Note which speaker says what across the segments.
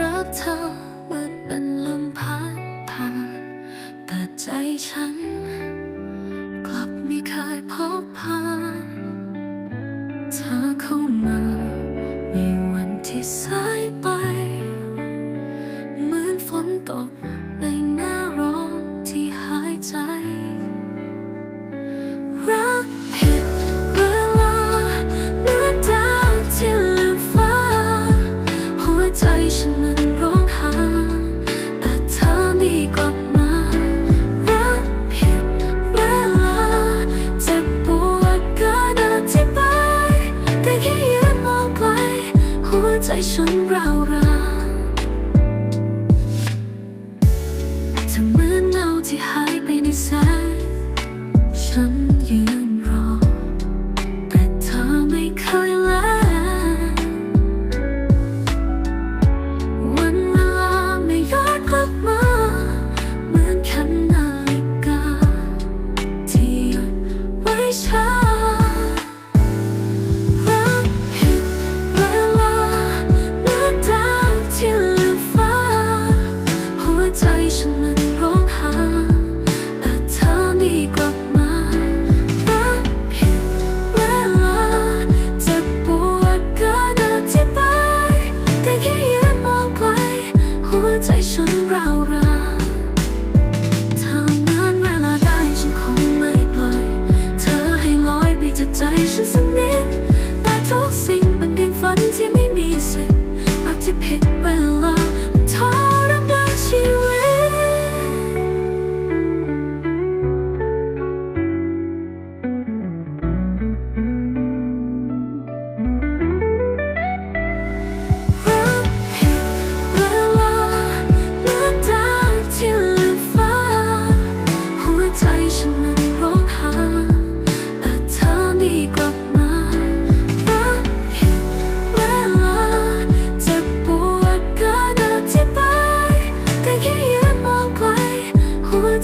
Speaker 1: รักเธอเหมือนเป็นลมพัดผ่านแต่ใจฉัน กลับไม่เคยพบผ่าน ฉันราวรานเธอเหมือนเงาที่หา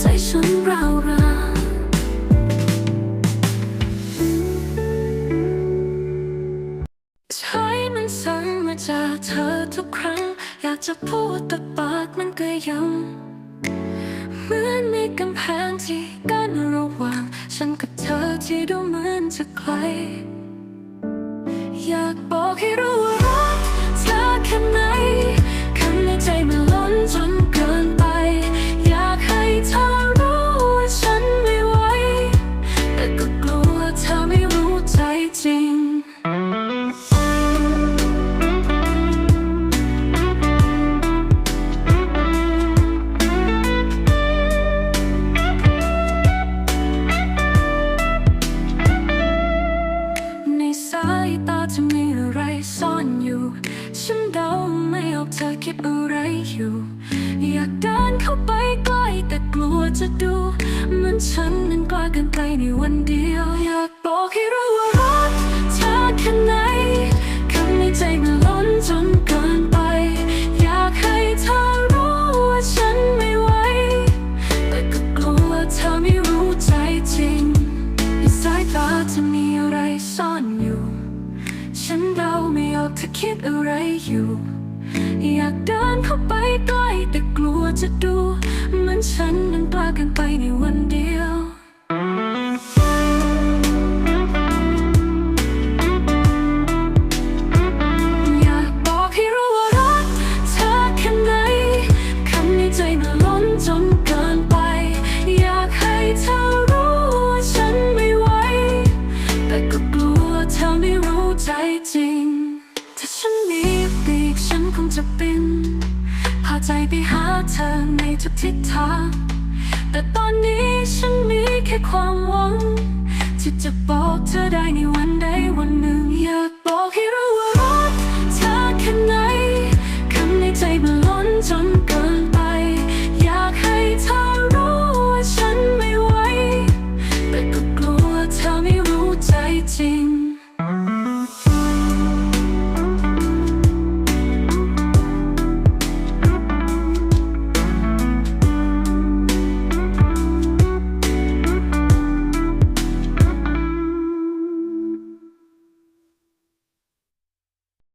Speaker 1: ใจฉันราวราใช้มันสั่งมาจากเธอทุกครั้ง อยากจะพูดแต่ปากมันก็ยังเหมือนมีกำแพงที่กั้นระหว่าง ฉันกับเธอที่ดูเหมือนจะไกลอยากบอกให้รู้ว่า อะไรอยู่ อยากเดินเข้าไปใกล้แต่กลัวจะดูเหมือนฉันนั้นกล้าเกันไปในวันเดียว อยากบอกให้รู้ว่ารักเธอแค่ไหนคำในใจมันล้นจนเกินไป อยากให้เธอรู้ว่าฉันไม่ไหวแต่ก็กลัวเธอไม่รู้ใจจริงในสายตาจะมีอะไรซ่อนอยู่ ฉันเดาไม่ออกเธอคิดอะไรอยู่ อยากเดินเข้าไปใกล้แต่กลัวจะดูเหมือนฉันนั้นกล้าเกันไปในวันเดียวอยากบอกให้รู้ว่ารักเธอแค่ไหนคำในใจมันล้นจนเกินไปอยากให้เธอรู้ว่าฉัน คงจะบินพาใจไปหาเธอในทุกทิศทางแต่ตอนนี้ฉันมีแค่ความหวัง ที่จะบอกเธอได้ในวันใดวันหนึ่งอยากบอกให้รู้